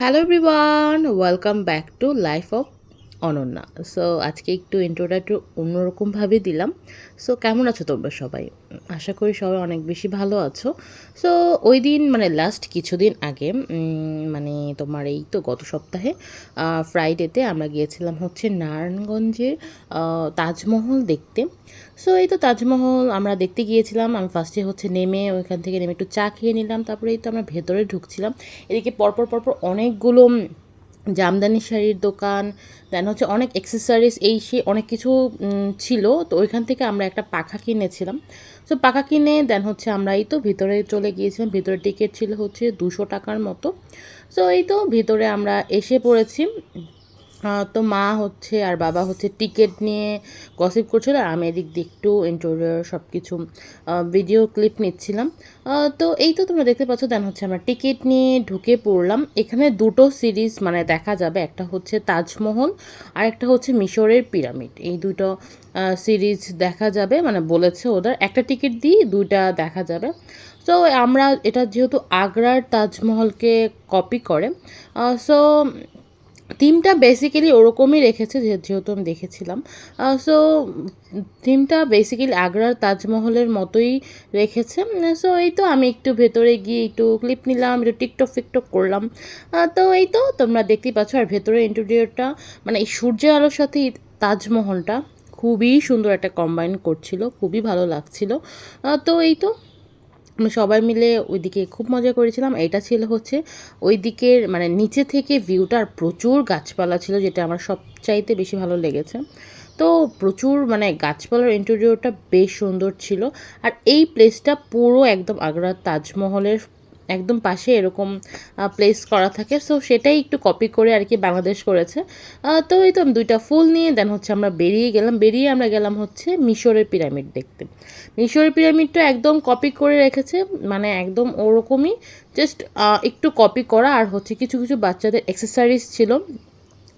hello everyone welcome back to life of Ananya. So আজকে একটু ইন্ট্রোটা একটু অন্যরকমভাবে দিলাম। সো কেমন আছো তোমরা সবাই? আশা করি সবাই অনেক বেশি ভালো আছো। সো ওই দিন মানে লাস্ট কিছুদিন আগে মানে তোমার এই তো গত সপ্তাহে ফ্রাইডেতে আমরা গিয়েছিলাম হচ্ছে নারায়ণগঞ্জের তাজমহল দেখতে। সো এই তো তাজমহল আমরা দেখতে গিয়েছিলাম। আমি ফার্স্টে হচ্ছে নেমে ওইখান থেকে নেমে একটু চা খেয়ে নিলাম। তারপরে এই তো আমরা ভেতরে ঢুকছিলাম। এদিকে পরপর পরপর অনেকগুলো জামদানি শাড়ির দোকান দেন হচ্ছে অনেক এক্সেসারিজ এই সে অনেক কিছু ছিল। তো ওইখান থেকে আমরা একটা পাখা কিনেছিলাম। তো পাখা কিনে দেন হচ্ছে আমরা এই তো ভিতরে চলে গিয়েছিলাম। ভিতরে টিকিট ছিল হচ্ছে দুশো টাকার মতো। সো এই তো ভিতরে আমরা এসে পড়েছি। তো মা হচ্ছে আর বাবা হচ্ছে টিকিট নিয়ে গসিপ করছিল, আর আমি এদিক দিয়ে একটু ইন্টারভিউ সব কিছু ভিডিও ক্লিপ নিচ্ছিলাম। তো এই তো তোমরা দেখতে পাচ্ছ দেন হচ্ছে আমরা টিকিট নিয়ে ঢুকে পড়লাম। এখানে দুটো সিরিজ মানে দেখা যাবে, একটা হচ্ছে তাজমহল, আর একটা হচ্ছে মিশরের পিরামিড। এই দুটো সিরিজ দেখা যাবে মানে বলেছে ওদের। একটা টিকিট দিয়ে দুইটা দেখা যাবে। সো আমরা এটা যেহেতু আগ্রার তাজমহলকে কপি করে সো থিমটা বেসিক্যালি ওরকমই রেখেছে যেহেতু আমি দেখেছিলাম। সো থিমটা বেসিক্যালি আগ্রার তাজমহলের মতোই রেখেছে। সো এই তো আমি একটু ভেতরে গিয়ে একটু ক্লিপ নিলাম, একটু টিকটক ফিকটক করলাম। তো এই তো তোমরা দেখতেই পাচ্ছ, আর ভেতরে ইন্টেরিয়রটা মানে এই সূর্যের আলোর সাথে তাজমহলটা খুবই সুন্দর একটা কম্বাইন করছিল, খুবই ভালো লাগছিল। তো এই তো সবাই মিলে ওইদিকে খুব মজা করেছিলাম। এটা ছিল হচ্ছে ওই দিকের মানে নিচে থেকে ভিউটার প্রচুর গাছপালা ছিল, যেটা আমার সবচাইতে বেশি ভালো লেগেছে। তো প্রচুর মানে গাছপালার ইন্টেরিয়রটা বেশ সুন্দর ছিল। আর এই প্লেসটা পুরো একদম আগ্রার তাজমহলের একদম পাশে এরকম প্লেস করা থাকে। সো সেটাই একটু কপি করে আর কি বাংলাদেশ করেছে। তো এই তো দুইটা ফুল নিয়ে দেন হচ্ছে আমরা বেরিয়ে গেলাম। বেরিয়ে আমরা গেলাম হচ্ছে মিশরের পিরামিড দেখতে। মিশরের পিরামিডটা একদম কপি করে রেখেছে। মানে একদম ওরকমই জাস্ট একটু কপি করা। আর হচ্ছে কিছু কিছু বাচ্চাদের এক্সেসারিজ ছিল।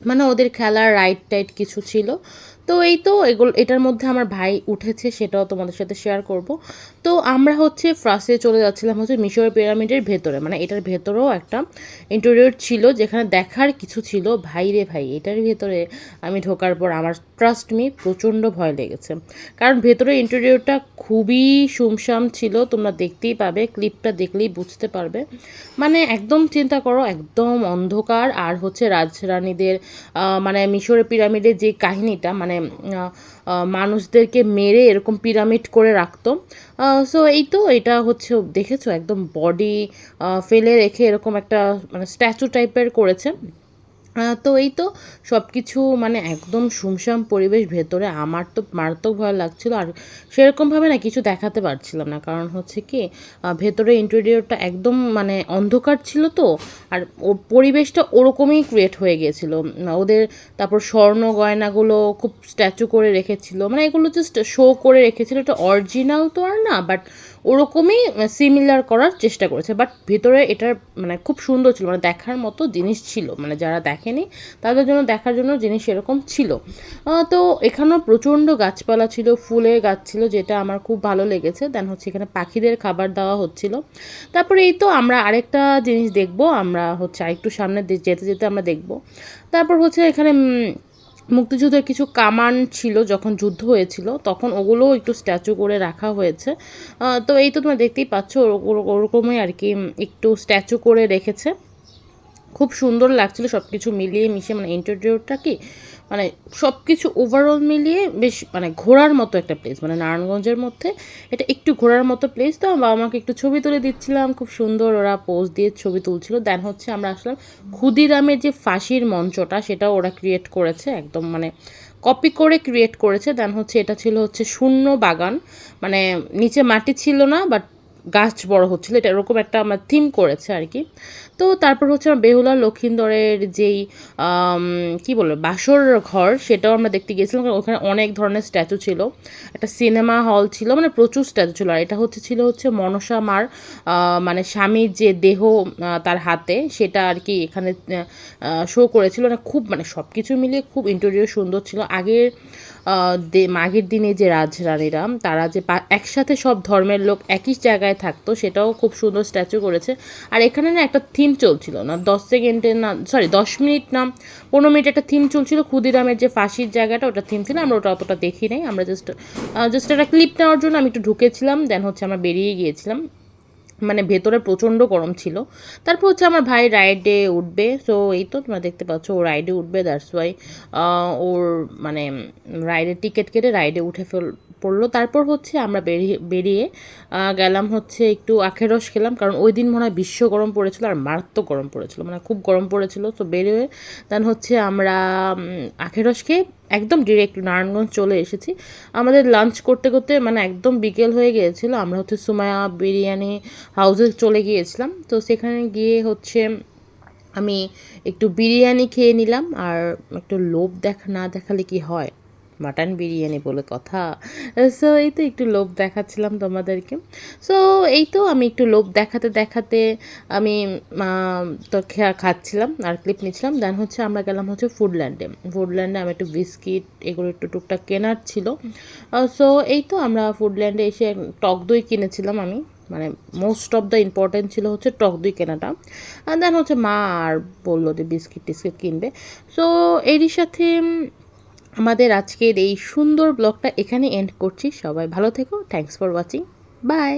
মানে ওদের খেলার রাইট টাইট কিছু ছিল। তো এই তো এগুলো, এটার মধ্যে আমার ভাই উঠেছে, সেটাও তোমাদের সাথে শেয়ার করব। তো আমরা হচ্ছে ফার্স্টে চলে যাচ্ছিলাম হচ্ছে মিশর পিরামিডের ভেতরে মানে এটার ভেতরেও একটা ইন্টেরিয়র ছিল, যেখানে দেখার কিছু ছিল। ভাই রে ভাই, এটার ভেতরে আমি ঢোকার পর আমার ট্রাস্ট মি প্রচণ্ড ভয় লেগেছে। কারণ ভেতরে ইন্টেরিয়রটা খুবই সুমসাম ছিল, তোমরা দেখতেই পাবে ক্লিপটা দেখলেই বুঝতে পারবে। মানে একদম চিন্তা করো, একদম অন্ধকার। আর হচ্ছে রাজরানীদের মানে মিশরের পিরামিডের যে কাহিনীটা মানে মানুষদেরকে মেরে এরকম পিরামিড করে রাখতো। সো এই তো, এটা হচ্ছে, দেখেছ, একদম বডি ফেলে রেখে এরকম একটা মানে স্ট্যাচু টাইপের করেছে। তো এই তো সব কিছু মানে একদম সুমসাম পরিবেশ ভেতরে আমার তো মারাত্মক ভয় লাগছিল। আর সেরকমভাবে না কিছু দেখাতে পারছিলাম না। কারণ হচ্ছে কি ভেতরে ইন্টেরিয়রটা একদম মানে অন্ধকার ছিল তো, আর পরিবেশটা ওরকমই ক্রিয়েট হয়ে গিয়েছিল ওদের তারপর স্বর্ণ গয়নাগুলো খুব স্ট্যাচু করে রেখেছিল। মানে এগুলো জাস্ট শো করে রেখেছিল। এটা অরিজিনাল তো আর না বাট ওরকমই সিমিলার করার চেষ্টা করেছে। বাট ভেতরে এটার মানে খুব সুন্দর ছিল। মানে দেখার মতো জিনিস ছিল। মানে যারা দেখেনি, তাদের জন্য, দেখার জন্য জিনিস এরকম ছিল। তো এখানেও প্রচণ্ড গাছপালা ছিল, ফুলের গাছ ছিল, যেটা আমার খুব ভালো লেগেছে। দেন হচ্ছে এখানে পাখিদের খাবার দেওয়া হচ্ছিল। তারপরে এই তো আমরা আরেকটা জিনিস দেখব। আমরা হচ্ছে আরেকটু সামনে যেতে যেতে আমরা দেখব। তারপর হচ্ছে এখানে মুক্তিযুদ্ধের কিছু কামান ছিল যখন যুদ্ধ হয়েছিল, তখন ওগুলোও একটু স্ট্যাচু করে রাখা হয়েছে। তো এই তো তোমরা দেখতেই পাচ্ছ, ওর- ওর- ওরকমই আর কি একটু স্ট্যাচু করে রেখেছে। খুব সুন্দর লাগছিল সব কিছু মিলিয়ে মিশিয়ে মানে ইন্টারভিউটা কি মানে সব কিছু ওভারঅল মিলিয়ে বেশ মানে ঘোরার মতো একটা প্লেস মানে নারায়ণগঞ্জের মধ্যে এটা একটু ঘোরার মতো প্লেস তো, বাবা মাকে একটু ছবি তুলে দিচ্ছিলাম, খুব সুন্দর ওরা পোজ দিয়ে ছবি তুলছিল। দেন হচ্ছে আমরা আসলাম ক্ষুদিরামের যে ফাঁসির মঞ্চটা, সেটা ওরা ক্রিয়েট করেছে, একদম মানে কপি করে ক্রিয়েট করেছে। দেন হচ্ছে এটা ছিল হচ্ছে শূন্য বাগান মানে নিচে মাটি ছিল না বাট গাছ বড় হচ্ছিল, এটা এরকম একটা আমার থিম করেছে আর কি তো তারপর হচ্ছে আমার বেহুলা লক্ষিন্দরের যেই কি বলব, বাসর ঘর, সেটাও আমরা দেখতে গিয়েছিলাম, কারণ ওখানে অনেক ধরনের স্ট্যাচু ছিল। একটা সিনেমা হল ছিল মানে প্রচুর স্ট্যাচু ছিল। আর এটা হচ্ছে, ছিল হচ্ছে মনসা মার মানে স্বামীর যে দেহ তার হাতে, সেটা আর কি এখানে শো করেছিল। না খুব মানে সব কিছু মিলিয়ে খুব ইন্টেরিয়র সুন্দর ছিল। আগের মাঘের দিনে যে রাজরানীরা, তারা যে একসাথে সব ধর্মের লোক একই জায়গায় থাকতো, সেটাও খুব সুন্দর স্ট্যাচু করেছে। আর এখানে না একটা থিম চলছিল না, দশ সেকেন্ডের না সরি দশ মিনিট না, পনেরো মিনিট একটা থিম চলছিল, ক্ষুদিরামের যে ফাঁসির জায়গাটা, ওটা থিম ছিল, আমরা ওটা অতটা দেখি নাই, আমরা জাস্ট জাস্ট একটা ক্লিপ নেওয়ার জন্য আমি একটু ঢুকেছিলাম দেন হচ্ছে আমরা বেরিয়ে গিয়েছিলাম। মানে ভেতরে প্রচণ্ড গরম ছিল। তারপর হচ্ছে আমার ভাই রাইডে উঠবে। সো এই তো তোমরা দেখতে পাচ্ছ, ও রাইডে উঠবে দ্যাটস ওয়াই ওর মানে রাইডের টিকিট কেটে রাইডে উঠে ফেল, পড়ল। তারপর হচ্ছে আমরা বেরিয়ে বেরিয়ে গেলাম হচ্ছে একটু আখের রস খেলাম। কারণ ওই দিন মনে হয় বিশ্ব গরম পড়েছিল আর মারাত্মক গরম পড়েছিল। মানে খুব গরম পড়েছিল। তো বেরিয়ে দেন হচ্ছে আমরা আখের রস খেয়ে একদম ডিরেক্ট নারায়ণগঞ্জ চলে এসেছি। আমাদের লাঞ্চ করতে করতে মানে একদম বিকেল হয়ে গিয়েছিল। আমরা হচ্ছে সুমায়া বিরিয়ানি হাউসে চলে গিয়েছিলাম। তো সেখানে গিয়ে হচ্ছে আমি একটু বিরিয়ানি খেয়ে নিলাম। আর একটু লোভ দেখা না দেখালে কি হয়? মাটন বিরিয়ানি বলে কথা। সো এই তো একটু লোভ দেখাচ্ছিলাম তোমাদেরকে। সো এই তো আমি একটু লোভ দেখাতে দেখাতে আমি তো খা- খাচ্ছিলাম আর ক্লিপ নিচ্ছিলাম। দেন হচ্ছে আমরা গেলাম হচ্ছে ফুডল্যান্ডে ফুডল্যান্ডে আমি একটু বিস্কিট এগুলো একটু টুকটাক কেনার ছিল। সো এই তো আমরা ফুডল্যান্ডে এসে টক দই কিনেছিলাম আমি। মানে মোস্ট অফ দ্য ইম্পর্টেন্ট ছিল হচ্ছে টক দই কেনাটা। দেন হচ্ছে মা আর বলল যে বিস্কিট টিস্কিট কিনবে। সো এরই সাথে আমাদের আজকের এই সুন্দর ব্লগটা এখানে এন্ড করছি। সবাই ভালো থেকো। Thanks for watching by